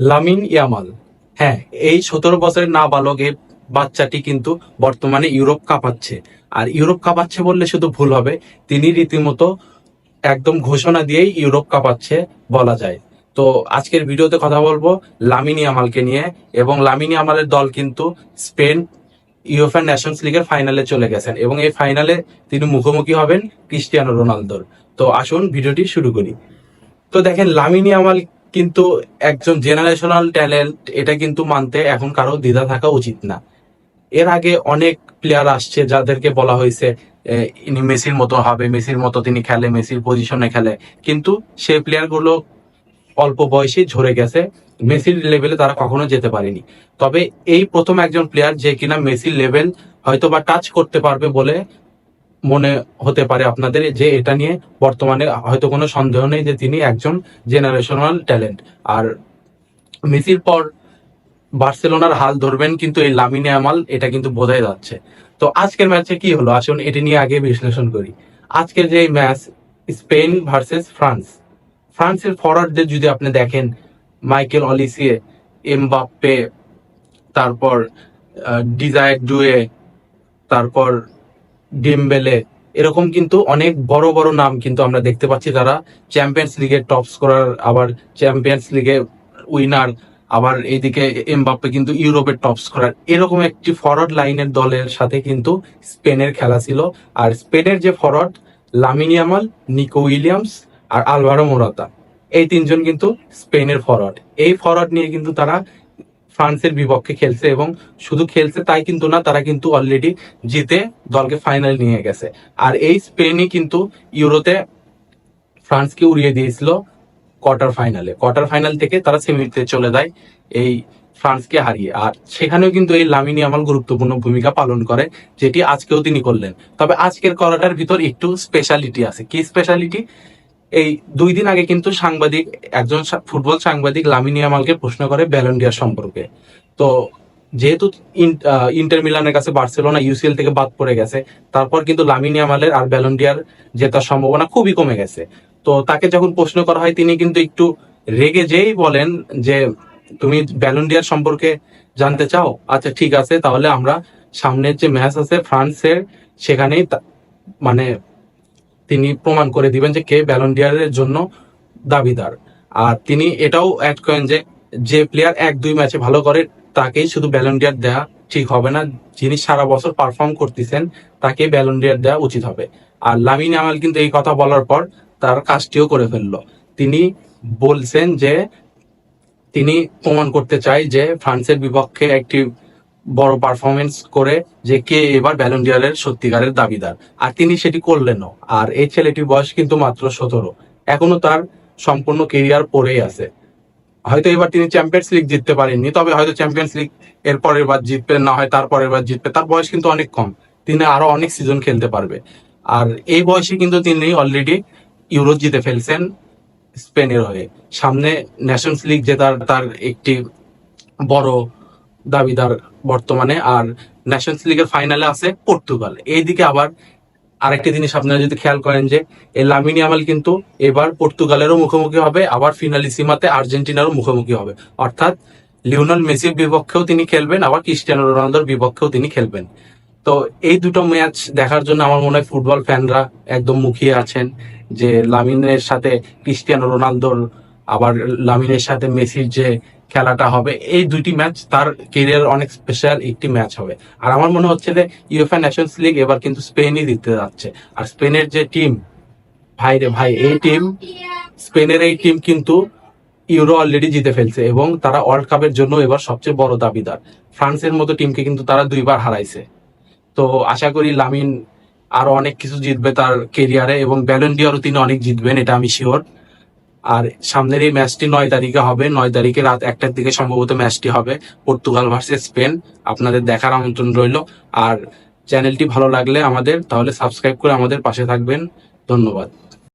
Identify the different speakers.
Speaker 1: Lamine Yamal. হ্যাঁ এই সতেরো বছরের নাবালক এই বাচ্চাটি কিন্তু বর্তমানে ইউরোপ কাঁপাচ্ছে। আর ইউরোপ কাঁপাচ্ছে বললে শুধু ভুল হবে, তিনি রীতিমতো একদম ঘোষণা দিয়েই ইউরোপ কাঁপাচ্ছে বলা যায়। তো আজকের ভিডিওতে কথা বলব লামিনী আমালকে নিয়ে এবং লামিনী আমালের দল কিন্তু স্পেন ইউএফএ ন্যাশনস লিগের ফাইনালে চলে গেছেন এবং এই ফাইনালে তিনি মুখোমুখি হবেন ক্রিস্টিয়ানো রোনালদোর। তো আসুন ভিডিওটি শুরু করি। তো দেখেন, লামিনী আমাল কিন্তু একজন জেনারেশনাল ট্যালেন্ট এটা কিন্তু মানতে এখন কারও দ্বিধা থাকা উচিত না। এর আগে অনেক প্লেয়ার আসছে যাদেরকে বলা হয়েছে ইনি মেসির মতো হবে, মেসির মতো তিনি খেলে, মেসির পজিশনে খেলে। কিন্তু সেই প্লেয়ারগুলো অল্প বয়সে ঝরে গেছে, মেসির লেভেলে তারা কখনো যেতে পারেনি। তবে এই প্রথম একজন প্লেয়ার যে কিনা মেসির লেভেল হয়তো বা টাচ করতে পারবে বলে মনে হতে পারে আপনাদের যে এটা নিয়ে বর্তমানে হয়তো কোনো সন্দেহ নেই যে তিনি একজন জেনারেশনাল ট্যালেন্ট আর মেসির পর বার্সেলোনার হাল ধরবেন কিন্তু এই লামিনে আমাল, এটা কিন্তু বোঝাই যাচ্ছে। তো আজকের ম্যাচে কি হলো? আসুন এটি নিয়ে আগে বিশ্লেষণ করি। আজকের যে ম্যাচ, স্পেন ভার্সেস ফ্রান্স। ফ্রান্সের ফরওয়ার্ডদের যদি আপনি দেখেন, মাইকেল অলিসিয়ে, এমবাপ্পে, তারপর ডিজায়ার ডুয়ে, তারপর ডিমবেলে এরকম কিন্তু অনেক বড় বড় নাম কিন্তু আমরা দেখতে পাচ্ছি তারা চ্যাম্পিয়ন্স লিগের টপ স্কোরার আবার চ্যাম্পিয়ন্স লিগে উইনার আবার এইদিকে এমবাপ্পে কিন্তু ইউরোপের টপ স্কোরার এরকম একটি ফরওয়ার্ড লাইনের দলের সাথে কিন্তু স্পেনের খেলা ছিল। আর স্পেনের যে forward Lamine Yamal Nico Williams আর আলভারো মোরাতা এই তিনজন কিন্তু স্পেনের ফরওয়ার্ড এই ফরওয়ার্ড নিয়ে কিন্তু তারা ফ্রান্সের বিপক্ষে খেলছে এবং শুধু খেলছে তাই কিন্তু না, তারা কিন্তু অলরেডি জিতে দলকে ফাইনাল নিয়ে গেছে। আর এই স্পেনই কিন্তু ইউরোতে ফ্রান্সকে উড়িয়ে দিয়েছিল কোয়ার্টার ফাইনালে কোয়ার্টার ফাইনাল থেকে তারা সেমিতে চলে যায় এই ফ্রান্সকে হারিয়ে। আর সেখানেও কিন্তু এই লামিনী আমাল গুরুত্বপূর্ণ ভূমিকা পালন করে, যেটি আজকেও তিনি করলেন। তবে আজকের করাটার ভিতর একটু স্পেশালিটি আছে। কি স্পেশালিটি এই দুই দিন আগে কিন্তু সাংবাদিক, একজন ফুটবল সাংবাদিক লামিনী আমালকে প্রশ্ন করে ব্যালন্ডিয়ার সম্পর্কে। তো যেহেতু ইন্টার মিলানের কাছে বার্সেলোনা ইউসিএল থেকে বাদ পড়ে গেছে, তারপর কিন্তু লামিনী আমালের আর ব্যালন্ডিয়ার জেতার সম্ভাবনা খুবই কমে গেছে। তো তাকে যখন প্রশ্ন করা হয়, তিনি কিন্তু একটু রেগে যেই বলেন যে, তুমি ব্যালন্ডিয়ার সম্পর্কে জানতে চাও? আচ্ছা ঠিক আছে, তাহলে আমরা সামনের যে ম্যাচ আছে ফ্রান্সের, সেখানেই মানে তিনি প্রমাণ করে দিবেন যে কে ব্যালন্ডিয়ারের জন্য দাবিদার। আর তিনি এটাও অ্যাড করেন যে যে প্লেয়ার এক দুই ম্যাচে ভালো করে, তাকেই শুধু ব্যালন্ডিয়ার দেওয়া ঠিক হবে না। যিনি সারা বছর পারফর্ম করতেছেন তাকে ব্যালন্ডিয়ার দেওয়া উচিত হবে। আর লামিন আমাল কিন্তু এই কথা বলার পর তার কাজটিও করে ফেলল। তিনি বলছেন যে, তিনি প্রমাণ করতে চাই যে, ফ্রান্সের বিপক্ষে একটি বড় পারফরমেন্স করে যে কে এবার ব্যালন্ডিয়ারের সত্যিকারের দাবিদার। আর তিনি সেটি করলেনও। আর এই ছেলেটির বয়স কিন্তু মাত্র সতেরো। এখনও তার সম্পূর্ণ কেরিয়ার পড়েই আছে। হয়তো এবার তিনি চ্যাম্পিয়ন্স লিগ জিততে পারেননি, তবে হয়তো চ্যাম্পিয়ন্স লিগ এর পরের বার জিতবে, না হয় তার পরের বার জিতবে। তার বয়স কিন্তু অনেক কম। তিনি আরও অনেক সিজন খেলতে পারবে। আর এই বয়সে কিন্তু তিনি অলরেডি ইউরো জিতে ফেলছেন স্পেনের হয়ে। সামনে ন্যাশনস লিগ জেতার তার একটি বড় দাবিদার বর্তমানে আর ন্যাশনস লিগের ফাইনালে আছে পর্তুগাল। এইদিকে আবার আরেকটি জিনিস আপনারা যদি খেয়াল করেন যে লামিনী আমাল কিন্তু এবার পর্তুগালেরও মুখোমুখি হবে, আবার ফিনালিসিমাতে আর্জেন্টিনারও মুখোমুখি হবে। অর্থাৎ লিওনাল মেসির বিপক্ষেও তিনি খেলবেন, আবার ক্রিস্টিয়ানো রোনালদোর বিপক্ষেও তিনি খেলবেন। তো এই দুটো ম্যাচ দেখার জন্য আমার মনে হয় ফুটবল ফ্যানরা একদম মুখিয়ে আছেন যে লামিনের সাথে ক্রিস্টিয়ানো রোনালদোর আবার লামিনের সাথে মেসির যে খেলাটা হবে। এই দুইটি ম্যাচ তার কেরিয়ার অনেক স্পেশাল একটি ম্যাচ হবে। আর আমার মনে হচ্ছে যে ইউএফএ নেশনস লিগ এবার কিন্তু স্পেনই জিততে যাচ্ছে। আর স্পেনের যে টিম ভাই রে ভাই, এই টিম স্পেনের এই টিম কিন্তু ইউরো অলরেডি জিতে ফেলছে এবং তারা ওয়ার্ল্ড কাপের জন্য এবার সবচেয়ে বড় দাবিদার। ফ্রান্সের মতো টিমকে কিন্তু তারা দুইবার হারাইছে। তো আশা করি লামিন আরও অনেক কিছু জিতবে তার কেরিয়ারে এবং ব্যালন্ডিয়ারও তিনি অনেক জিতবেন, এটা আমি শিওর আর সামনের এই ম্যাচটি নয় তারিখে হবে। নয় তারিখে রাত একটার দিকে সম্ভবত ম্যাচটি হবে। Portugal versus Spain. আপনাদের দেখার আমন্ত্রণ রইল। আর চ্যানেলটি ভালো লাগলে আমাদের, তাহলে সাবস্ক্রাইব করে আমাদের পাশে থাকবেন। ধন্যবাদ।